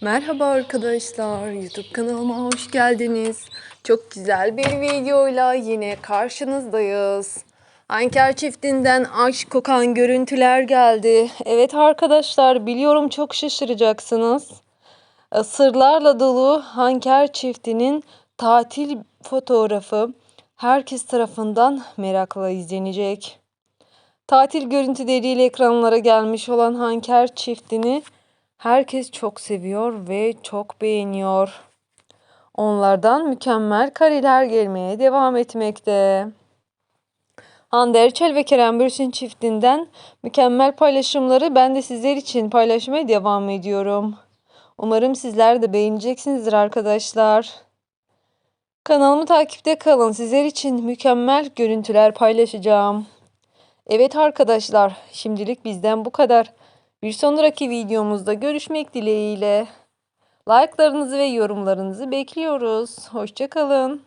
Merhaba arkadaşlar, YouTube kanalıma hoş geldiniz. Çok güzel bir videoyla yine karşınızdayız. Anker çiftinden aşk kokan görüntüler geldi. Evet arkadaşlar, biliyorum çok şaşıracaksınız. Sırlarla dolu Hanker çiftinin tatil fotoğrafı herkes tarafından merakla izlenecek. Tatil görüntüleriyle ekranlara gelmiş olan Hanker çiftini herkes çok seviyor ve çok beğeniyor. Onlardan mükemmel kareler gelmeye devam etmekte. Hande Erçel ve Kerem Bürsin çiftinden mükemmel paylaşımları ben de sizler için paylaşmaya devam ediyorum. Umarım sizler de beğeneceksinizdir arkadaşlar. Kanalımı takipte kalın. Sizler için mükemmel görüntüler paylaşacağım. Evet arkadaşlar, şimdilik bizden bu kadar. Bir sonraki videomuzda görüşmek dileğiyle. Like'larınızı ve yorumlarınızı bekliyoruz. Hoşçakalın.